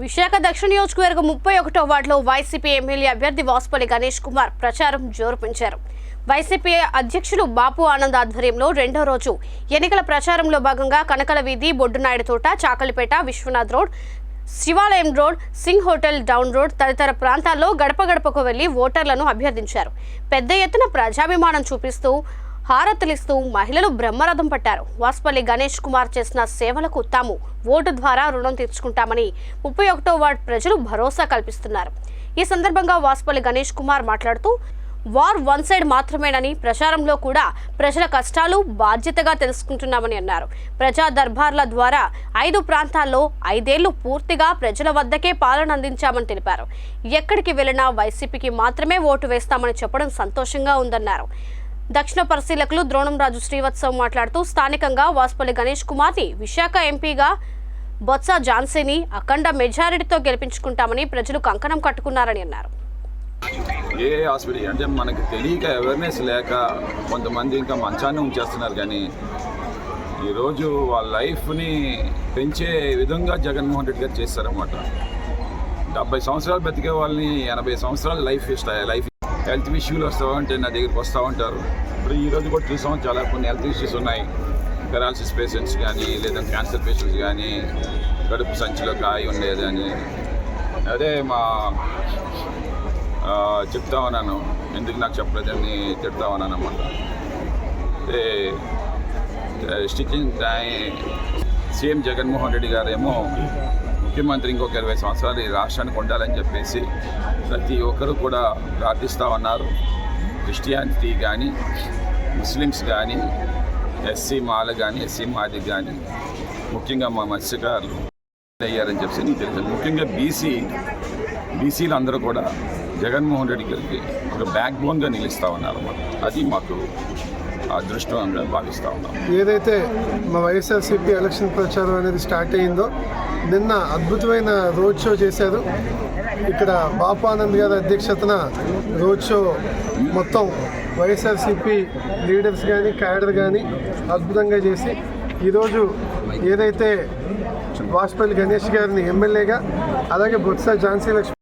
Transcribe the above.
విశాఖ దక్షిణ నియోజకవర్గం ముప్పై ఒకటో వార్డులో వైసీపీ ఎమ్మెల్యే అభ్యర్థి వాసుపల్లి గణేష్ కుమార్ ప్రచారం జోరుపించారు. వైసీపీ అధ్యక్షులు బాపు ఆనంద్ ఆధ్వర్యంలో రెండో రోజు ఎన్నికల ప్రచారంలో భాగంగా కనకల వీధి బొడ్డునాయుడు తోట Chakalipeta Viswanath road Sivalayam road Singh hotel down road తదితర ప్రాంతాల్లో గడప గడపకు వెళ్ళి ఓటర్లను అభ్యర్థించారు. పెద్ద ఎత్తున ప్రజాభిమానం చూపిస్తూ హారతులిస్తూ మహిళలు బ్రహ్మరథం పట్టారు. వాస్పల్లి గణేష్ కుమార్ చేసిన సేవలకు తాము ఓటు ద్వారా రుణం తీర్చుకుంటామని ముప్పై ఒకటో వార్డు ప్రజలు భరోసా కల్పిస్తున్నారు. ఈ సందర్భంగా వాస్పల్లి గణేష్ కుమార్ మాట్లాడుతూ వార్ వన్ సైడ్ మాత్రమేనని ప్రచారంలో కూడా ప్రజల కష్టాలు బాధ్యతగా తెలుసుకుంటున్నామని అన్నారు. ప్రజా దర్బార్ల ద్వారా ఐదు ప్రాంతాల్లో ఐదేళ్ళు పూర్తిగా ప్రజల వద్దకే పాలన అందించామని తెలిపారు. ఎక్కడికి వెళ్ళినా వైసీపీకి మాత్రమే ఓటు వేస్తామని చెప్పడం సంతోషంగా ఉందన్నారు. దక్షిణ పరిశీలకులు ద్రోణంరాజు శ్రీవత్సవ్ మాట్లాడుతూ స్థానికంగా వాసుపల్లి గణేష్ కుమార్ని విశాఖ ఎంపీగా బొత్స ఝాన్సీని అఖండ మెజారిటీతో గెలిపించుకుంటామని ప్రజలు కంకణం కట్టుకున్నారని అన్నారు. ఏ హాస్పిటల్ అంటే మనకు తెలియక అవేర్నెస్ లేక కొంతమంది ఇంకా మంచాన్ని ఉంచేస్తున్నారు కానీ ఈరోజు వాళ్ళ లైఫ్ని పెంచే విధంగా జగన్మోహన్ రెడ్డి గారు చేస్తారన్నమాట. డెబ్బై సంవత్సరాలు బతికే వాళ్ళని ఎనభై సంవత్సరాలు లైఫ్ లైఫ్ హెల్త్ ఇష్యూలు ఉంటే నా దగ్గరికి వస్తూ ఉంటారు. ఇప్పుడు ఈ రోజు కూడా చూసాం చాలా కొన్ని హెల్త్ ఇష్యూస్ ఉన్నాయి. పెరాలసిస్ పేషెంట్స్ కానీ లేదా క్యాన్సర్ పేషెంట్స్ కానీ కడుపు సంచిలో కాయ ఉండేది అని. అదే మా చెప్తా ఉన్నాను. ఎందుకు నాకు చెప్పలేదని తిడతా ఉన్నాను అనమాట స్టిచ్చింగ్ సీఎం జగన్మోహన్ రెడ్డి గారేమో ముఖ్యమంత్రి ఇంకొక ఇరవై సంవత్సరాలు ఈ రాష్ట్రానికి ఉండాలని చెప్పేసి ప్రతి ఒక్కరు కూడా ప్రార్థిస్తూ ఉన్నారు. క్రిస్టియానిటీ కానీ ముస్లిమ్స్ కానీ ఎస్సీ మాల కానీ ఎస్సీ మాది కానీ ముఖ్యంగా మా మత్స్యకారులు అయ్యారని చెప్పి నీకు తెలుసు ముఖ్యంగా బీసీ బీసీలు అందరూ కూడా జగన్మోహన్ రెడ్డి గారికి ఒక బ్యాక్ బోన్గా నిలుస్తూ ఉన్నారు. అది మాకు అదృష్టంగా భావిస్తూ ఉన్నాం. ఏదైతే మా వైఎస్ఆర్సీపీ ఎలక్షన్ ప్రచారం అనేది స్టార్ట్ అయ్యిందో నిన్న అద్భుతమైన రోడ్ షో చేశారు. ఇక్కడ బాపానంద్ గారి అధ్యక్షతన రోడ్ షో మొత్తం వైఎస్ఆర్సీపీ లీడర్స్ కానీ క్యాడర్ కానీ అద్భుతంగా చేసి ఈరోజు ఏదైతే వాజ్పేయి గణేష్ గారిని ఎమ్మెల్యేగా అలాగే బొత్స ఝాన్సీ లక్ష్మి